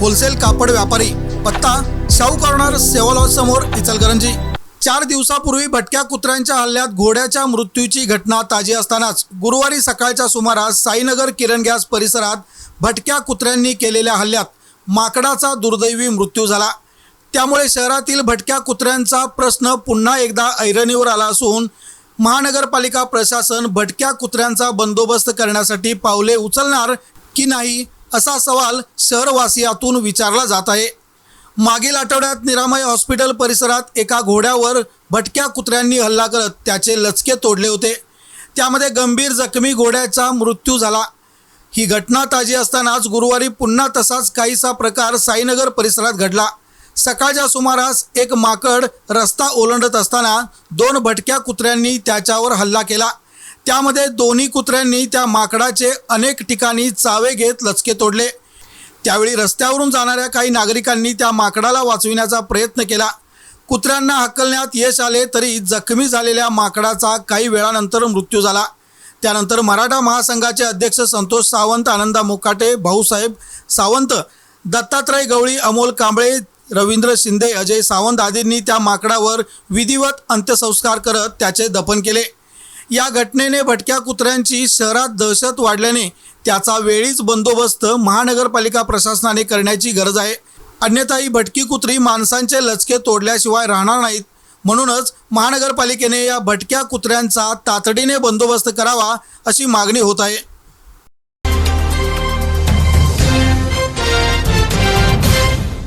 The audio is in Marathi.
होलसेल कापड व्यापारी पत्ता शाहू कॉर्नर सेवल समोर इचलकरंजी. चार दिवसापूर्वी भटक्या कुत्र्यांच्या हल्ल्यात घोड्याच्या मृत्यूची घटना ताजी असतानाच गुरुवारी सकाळच्या सुमारास साईनगर किरण गॅस परिसरात भटक्या कुत्र्यांनी केलेल्या हल्ल्यात माकडाचा दुर्दैवी मृत्यू झाला. त्यामुळे शहरातील भटक्या कुत्र्यांचा प्रश्न पुन्हा एकदा ऐरणीवर आला असून महानगरपालिका प्रशासन भटक्या कुत्र्यांचा बंदोबस्त करण्यासाठी पावले उचलणार की नाही असा सवाल शहरवासियातून विचारला जात आहे. मागील आठवड्यात निरामय हॉस्पिटल परिसरात एका घोड्यावर भटक्या कुत्र्यांनी हल्ला करत त्याचे लचके तोडले होते. त्यामध्ये गंभीर जखमी घोड्याचा मृत्यू झाला. ही घटना ताजी असतानाच गुरुवारी पुन्हा तसाच काहीसा प्रकार साईनगर परिसरात घडला. सकाळच्या सुमारास एक माकड रस्ता ओलांडत असताना दोन भटक्या कुत्र्यांनी त्याच्यावर हल्ला केला. त्यामध्ये दोन्ही कुत्र्यांनी त्या माकडाचे अनेक ठिकाणी चावे घेत लचके तोडले. त्यावेळी रस्त्यावरून जाणाऱ्या काही नागरिकांनी त्या माकडाला वाचविण्याचा प्रयत्न केला. कुत्र्यांना हकलण्यात यश आले तरी जखमी झालेल्या माकडाचा काही वेळानंतर मृत्यू झाला. त्यानंतर मराठा महासंघाचे अध्यक्ष संतोष सावंत आनंदा मुकाटे भाऊसाहेब सावंत दत्तात्रय गवळी अमोल कांबळे रवींद्र शिंदे अजय सावंत आदींनी त्या माकडावर विधिवत अंत्यसंस्कार करत त्याचे दफन केले. या घटनेने भटक्या कुत्र्यांची शहरात दहशत वाढल्याने त्याचा वेळीच बंदोबस्त महानगरपालिका प्रशासनाने करण्याची गरज आहे. अन्यथा ही भटकी कुत्री माणसांचे लचके तोडल्याशिवाय राहणार नाहीत. म्हणूनच महानगरपालिकेने या भटक्या कुत्र्यांचा तातडीने बंदोबस्त करावा अशी मागणी होत आहे.